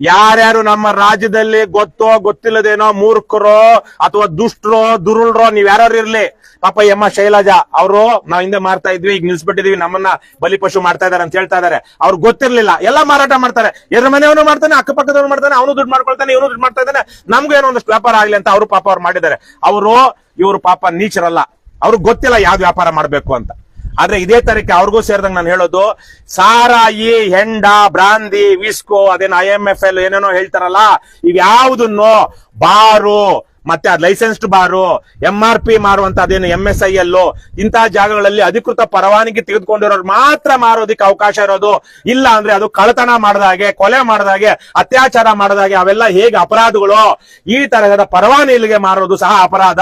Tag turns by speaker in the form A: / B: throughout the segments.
A: ಯಾರ್ಯಾರು ನಮ್ಮ ರಾಜ್ಯದಲ್ಲಿ ಗೊತ್ತೋ ಗೊತ್ತಿಲ್ಲದೇನೋ ಮೂರ್ಖರೋ ಅಥವಾ ದುಷ್ಟರೋ, ದುರುಳ್ರೋ, ನೀವ್ ಯಾರು ಇರ್ಲಿ. ಪಾಪ ಎಮ್ಮ ಶೈಲಜಾ, ಅವರು ನಾವ್ ಹಿಂದೆ ಮಾರ್ತಾ ಇದ್ವಿ, ಈಗ ನಿಲ್ಸ್ಬಿಟ್ಟಿದೀವಿ, ನಮ್ಮನ್ನ ಬಲಿಪಶು ಮಾಡ್ತಾ ಇದಾರೆ ಅಂತ ಹೇಳ್ತಾ ಇದಾರೆ. ಅವ್ರು ಗೊತ್ತಿರ್ಲಿಲ್ಲ. ಎಲ್ಲ ಮಾರಾಟ ಮಾಡ್ತಾರೆ. ಎದ್ರ ಮನೆಯವನು ಮಾಡ್ತಾನೆ, ಅಕ್ಕಪಕ್ಕದವನು ಮಾಡ್ತಾನೆ, ಅವನು ದುಡ್ಡು ಮಾಡ್ಕೊಳ್ತಾನೆ, ಇವನು ದುಡ್ಡು ಮಾಡ್ತಾ ಇದ್ದಾನೆ. ನಮ್ಗೆ ಏನೋ ಒಂದಷ್ಟು ವ್ಯಾಪಾರ ಆಗ್ಲಿ ಅಂತ ಅವರು ಪಾಪ ಅವ್ರು ಮಾಡಿದ್ದಾರೆ. ಅವರು, ಇವರು ಪಾಪ ನೀಚರಲ್ಲ. ಅವ್ರಿಗೆ ಗೊತ್ತಿಲ್ಲ ಯಾವ್ದು ವ್ಯಾಪಾರ ಮಾಡ್ಬೇಕು ಅಂತ. ಆದ್ರೆ ಇದೇ ತರಕ್ಕೆ ಅವ್ರಿಗೂ ಸೇರಿದಂಗೆ ನಾನು ಹೇಳೋದು, ಸಾರಾಯಿ, ಹೆಂಡ, ಬ್ರಾಂದಿ, ವಿಸ್ಕೋ, ಅದೇನು ಐ ಎಂ ಎಫ್ ಎಲ್ ಏನೇನೋ ಹೇಳ್ತಾರಲ್ಲ, ಇವ್ಯಾವುದನ್ನು ಬಾರು ಮತ್ತೆ ಅದ್ licensed bar M R P ಮಾರುವಂತ ಅದೇನು ಎಂ ಎಸ್ ಐ ಎಲ್ ಇಂತಹ ಜಾಗಗಳಲ್ಲಿ ಅಧಿಕೃತ ಪರವಾನಗಿ ತೆಗೆದುಕೊಂಡಿರೋರು ಮಾತ್ರ ಮಾರೋದಿಕ್ಕೆ ಅವಕಾಶ ಇರೋದು. ಇಲ್ಲ ಅಂದ್ರೆ ಅದು ಕಳ್ಳತನ ಮಾಡದಾಗೆ ಕೊಲೆ ಮಾಡದಾಗೆ ಅತ್ಯಾಚಾರ ಮಾಡದಾಗೆ ಅವೆಲ್ಲ ಹೇಗೆ ಅಪರಾಧಗಳು? ಈ ತರಹದ ಪರವಾನಿಗೆ ಮಾರೋದು ಸಹ ಅಪರಾಧ.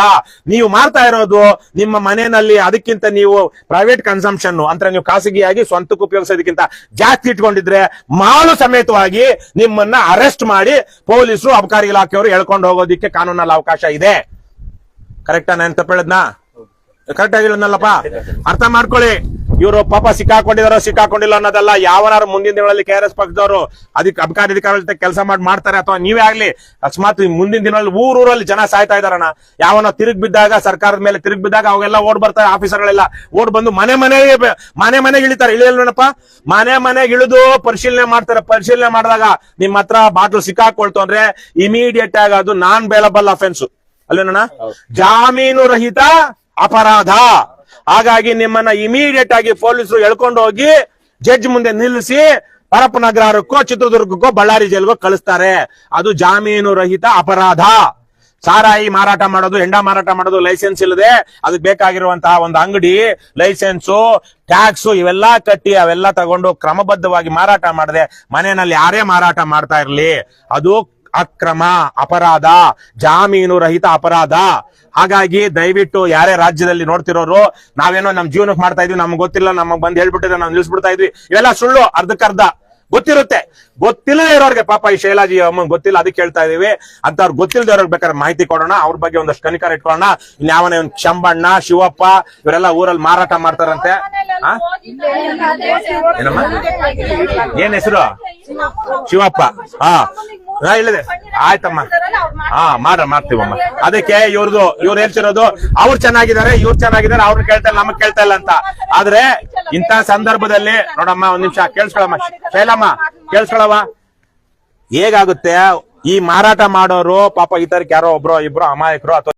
A: ನೀವು ಮಾರ್ತಾ ಇರೋದು ನಿಮ್ಮ ಮನೆಯಲ್ಲಿ ಅದಕ್ಕಿಂತ ನೀವು ಪ್ರೈವೇಟ್ ಕನ್ಸಂಪ್ಷನ್ ಅಂದ್ರೆ ನೀವು ಖಾಸಗಿಯಾಗಿ ಸ್ವಂತಕ್ಕೆ ಉಪಯೋಗಿಸೋದಕ್ಕಿಂತ ಜಾಸ್ತಿ ಇಟ್ಕೊಂಡಿದ್ರೆ ಮಾಲು ಸಮೇತವಾಗಿ ನಿಮ್ಮನ್ನ ಅರೆಸ್ಟ್ ಮಾಡಿ ಪೊಲೀಸರು ಅಬಕಾರಿ ಇಲಾಖೆಯವರು ಎಳ್ಕೊಂಡು ಹೋಗೋದಿಕ್ಕೆ ಕಾನೂನಲ್ಲಿ ಅವಕಾಶ ಇದೆ. ಕರೆಕ್ಟಾ ನಾನು ತಪ್ಪೇಳದ್ನಾ ಕರೆಕ್ಟ್ ಆಗಿಲ್ಲನಲ್ಲಪ್ಪ ಅರ್ಥ ಮಾಡ್ಕೊಳ್ಳಿ. ಇವರು ಪಾಪ ಸಿಕ್ಕಾಕೊಂಡಿದಾರೋ ಸಿಕ್ಕಾಕೊಂಡಿಲ್ಲ ಅನ್ನೋದಲ್ಲ ಯಾವನಾರು ಮುಂದಿನ ದಿನಗಳಲ್ಲಿ ಕೆ ಆರ್ ಎಸ್ ಪಕ್ಷದವರು ಅದಕ್ಕೆ ಅಬಕಾರಿ ಅಧಿಕಾರಿಗಳ ಕೆಲಸ ಮಾಡಿ ಮಾಡ್ತಾರೆ ಅಥವಾ ನೀವೇ ಆಗ್ಲಿ ಅಕಸ್ಮಾತ್ ಮುಂದಿನ ದಿನಗಳಲ್ಲಿ ಊರೂರಲ್ಲಿ ಜನ ಸಾಯ್ತಾ ಇದಾರಣ ಯಾವನ ತಿರುಗ್ ಬಿದ್ದಾಗ ಸರ್ಕಾರದ ಮೇಲೆ ತಿರುಗ್ ಬಿದ್ದಾಗ ಅವಾಗೆಲ್ಲ ಓಡ್ ಬರ್ತಾರೆ ಆಫೀಸರ್ಗಳೆಲ್ಲ. ಓಡ್ ಬಂದು ಮನೆ ಮನೆಗೆ ಮನೆ ಮನೆಗೆ ಇಳಿತಾರೆ. ಇಳಿಯಲ್ವೇನಪ್ಪ? ಮನೆ ಮನೆಗೆ ಇಳಿದು ಪರಿಶೀಲನೆ ಮಾಡ್ತಾರೆ. ಪರಿಶೀಲನೆ ಮಾಡಿದಾಗ ನಿಮ್ಮ ಹತ್ರ ಬಾಟ್ಲು ಸಿಕ್ಕಾಕೊಳ್ತು ಅಂದ್ರೆ ಇಮಿಡಿಯೇಟ್ ಆಗಿ ಅದು ನಾನ್ ಬೇಲಬಲ್ ಅಫೆನ್ಸ್ ಅಲ್ವೇನಣ್ಣ ಜಾಮೀನು ರಹಿತ ಅಪರಾಧ. ಹಾಗಾಗಿ ನಿಮ್ಮನ್ನ ಇಮಿಡಿಯೇಟ್ ಆಗಿ ಪೊಲೀಸರು ಎಳ್ಕೊಂಡು ಹೋಗಿ ಜಡ್ಜ್ ಮುಂದೆ ನಿಲ್ಲಿಸಿ ಪರಪ್ಪನಗರಕ್ಕೋ, ಚಿತ್ರದುರ್ಗಕ್ಕೋ, ಬಳ್ಳಾರಿ ಜೈಲ್ಗೋ ಕಳಿಸ್ತಾರೆ. ಅದು ಜಾಮೀನು ರಹಿತ ಅಪರಾಧ. ಸಾರಾಯಿ ಮಾರಾಟ ಮಾಡೋದು, ಹೆಂಡ ಮಾರಾಟ ಮಾಡೋದು ಲೈಸೆನ್ಸ್ ಇಲ್ಲದೆ ಅದಕ್ಕೆ ಬೇಕಾಗಿರುವಂತಹ ಒಂದು ಅಂಗಡಿ, ಲೈಸೆನ್ಸು, ಟ್ಯಾಕ್ಸ್ ಇವೆಲ್ಲ ಕಟ್ಟಿ ಅವೆಲ್ಲ ತಗೊಂಡು ಕ್ರಮಬದ್ಧವಾಗಿ ಮಾರಾಟ ಮಾಡದೆ ಮನೆಯಲ್ಲಿ ಯಾರೇ ಮಾರಾಟ ಮಾಡ್ತಾ ಇರ್ಲಿ. ಅದು ಅಕ್ರಮ, ಅಪರಾಧ, ಜಾಮೀನು ರಹಿತ ಅಪರಾಧ. ಹಾಗಾಗಿ ದಯವಿಟ್ಟು ಯಾರೇ ರಾಜ್ಯದಲ್ಲಿ ನೋಡ್ತಿರೋರು, ನಾವೇನೋ ನಮ್ ಜೀವನಕ್ಕೆ ಮಾಡ್ತಾ ಇದ್ವಿ, ನಮ್ಗೆ ಗೊತ್ತಿಲ್ಲ, ನಮಗ್ ಬಂದ್ ಹೇಳ್ಬಿಟ್ಟಿದ್ರೆ ನಾವು ನಿಲ್ಸ್ಬಿಡ್ತಾ ಇದ್ವಿ. ಇವೆಲ್ಲ ಸುಳ್ಳು, ಅರ್ಧಕ್ಕರ್ಧ. ಗೊತ್ತಿರುತ್ತೆ. ಗೊತ್ತಿಲ್ಲ ಇರೋರ್ಗೆ ಪಾಪ ಈ ಶೈಲಾಜಿ ಅಮ್ಮನ್ ಗೊತ್ತಿಲ್ಲ, ಅದಕ್ಕೆ ಹೇಳ್ತಾ ಇದೀವಿ. ಅಂತ ಅವ್ರಿಗೆ ಗೊತ್ತಿಲ್ಲದವ್ರಿಗೆ ಬೇಕಾದ್ರೆ ಮಾಹಿತಿ ಕೊಡೋಣ, ಅವ್ರ ಬಗ್ಗೆ ಒಂದಷ್ಟು ಕನಿಕಾರ ಇಟ್ಕೊಳ್ಳೋಣ. ಇನ್ಯಾವನೇ ಒಂದು ಶಂಬಣ್ಣ ಶಿವಪ್ಪ, ಇವರೆಲ್ಲ ಊರಲ್ಲಿ ಮಾರಾಟ ಮಾಡ್ತಾರಂತೆ? ಏನಮ್ಮ? ಏನ್ ಹೆಸರು? ಶಿವಪ್ಪ. ಹಾ ಹಾ, ಇಲ್ಲದೆ. ಆಯ್ತಮ್ಮ. ಹಾ ಮಾಡ ಮಾಡ್ತೀವಮ್ಮ. ಅದಕ್ಕೆ ಇವ್ರದ್ದು ಇವ್ರು ಹೇಳ್ತಿರೋದು, ಅವ್ರು ಚೆನ್ನಾಗಿದ್ದಾರೆ, ಇವ್ರು ಚೆನ್ನಾಗಿದ್ದಾರೆ ಅವ್ರನ್ನ ಕೇಳ್ತಾ ಇಲ್ಲ, ನಮಗ್ ಕೇಳ್ತಾ ಇಲ್ಲ ಅಂತ. ಆದ್ರೆ ಇಂತ ಸಂದರ್ಭದಲ್ಲಿ, ನೋಡಮ್ಮ, ಒಂದ್ ನಿಮಿಷ, ಕೇಳಿಸ್ಕೊಳಮ್ಮ. ಶೈಲಮ್ಮ ಕೇಳಿಸ್ಕೊಳವ ಹೇಗಾಗುತ್ತೆ? ಈ ಮಾರಾಟ ಮಾಡೋರು, ಪಾಪ ಈ ತರಕ್ಕೆ ಯಾರೋ ಒಬ್ರು, ಇಬ್ರು ಅಮಾಯಕರು ಅಥವಾ